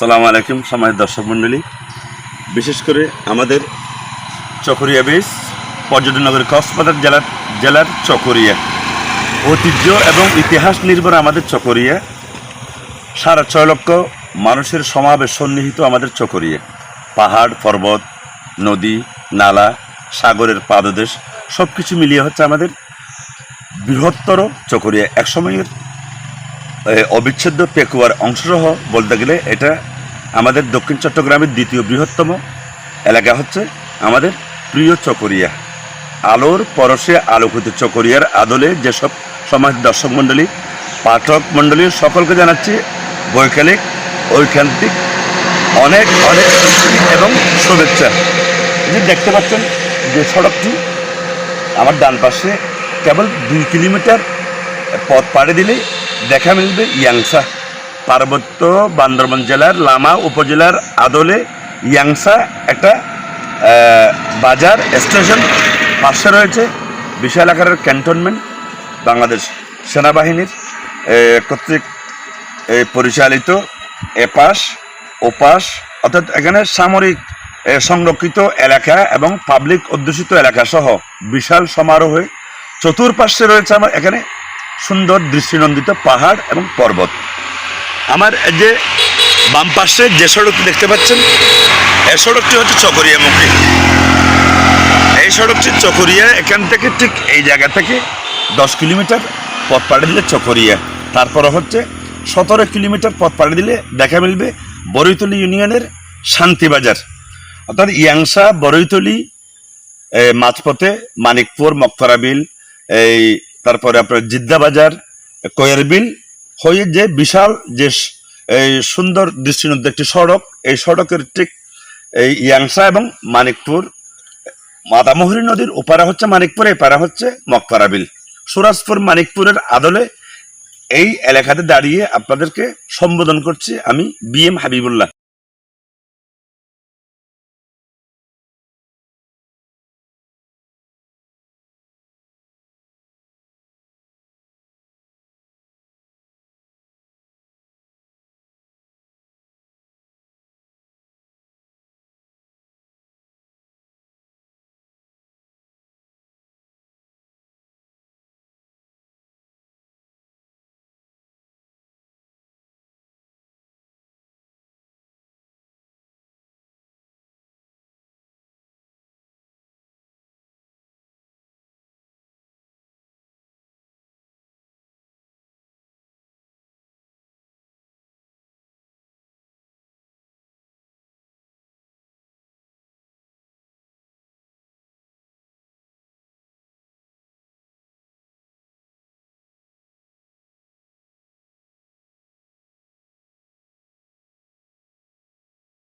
সালাম আলাইকুম সময় দর্শক মণ্ডলী। বিশেষ করে আমাদের চকরিয়া বেস পর্যটন নগরী কক্সবাজার জেলার জেলার চকরিয়া। ঐতিহ্য এবং ইতিহাস নির্ভর আমাদের চকরিয়া। সাড়ে ছয় লক্ষ মানুষের সমাবেশ সন্নিহিত আমাদের চকরিয়া। পাহাড়, পর্বত, নদী, নালা, সাগরের পাদদেশ সব কিছু মিলিয়ে হচ্ছে আমাদের বৃহত্তর চকরিয়া। একসময়ের অবিচ্ছেদ্য পেকুয়ার অংশসহ বলতে গেলে এটা আমাদের দক্ষিণ চট্টগ্রামের দ্বিতীয় বৃহত্তম এলাকা হচ্ছে আমাদের প্রিয় চকরিয়া। আলোর পরশে আলোকিত চকরিয়ার আদলে যেসব সমাজ দর্শক মণ্ডলী, পাঠক মণ্ডলী, সকলকে জানাচ্ছি বৈকালিক, ঐকান্তিক, অনেক অনেক এবং শুভেচ্ছা। যে দেখতে পাচ্ছেন যে সড়কটি, আমার ডান পাশে কেবল দুই কিলোমিটার পথ পাড়ি দিলে দেখা মিলবে ইয়াংসা। পার্বত্য বান্দরবান জেলার লামা উপজেলার আদলে ইয়াংসা একটা বাজার স্টেশন পাশে রয়েছে। বিশাল আকারের ক্যান্টনমেন্ট বাংলাদেশ সেনাবাহিনীর কর্তৃক পরিচালিত এপাশ, ওপাশ, অর্থাৎ এখানে সামরিক সংরক্ষিত এলাকা এবং পাবলিক অধ্যুষিত এলাকা সহ বিশাল সমারোহে চতুর্পার্শ্বে রয়েছে আমার এখানে সুন্দর দৃষ্টিনন্দিত পাহাড় এবং পর্বত। আমার যে বাম পাশে যে সড়কটি দেখতে পাচ্ছেন এই সড়কটি হচ্ছে চকরিয়া চকরিয়ামুখী এই সড়কটি চকরিয়া, এখান থেকে ঠিক এই জায়গা থেকে দশ কিলোমিটার পথ পাড়ি দিলে চকরিয়া। তারপরে হচ্ছে সতেরো কিলোমিটার পথ পাড়ি দিলে দেখা মিলবে বরৈতলি ইউনিয়নের শান্তিবাজার। অর্থাৎ ইয়াংসা, বরৈতলি মাঝপথে মানিকপুর মক্তরাবিল এই তারপরে আপনার জিদ্দা বাজার কয়ের বিল হয়ে যে বিশাল যে এই সুন্দর দৃষ্টিনন্দন একটি সড়ক, এই সড়কের ঠিক এই ইয়াংসা এবং মানিকপুর মাতামহুরী নদীর ওপারা হচ্ছে মানিকপুর, এপারা হচ্ছে মকপারাবিল সুরাজপুর, মানিকপুরের আদলে এই এলাকাতে দাঁড়িয়ে আপনাদেরকে সম্বোধন করছি আমি বি এম হাবিবুল্লাহ।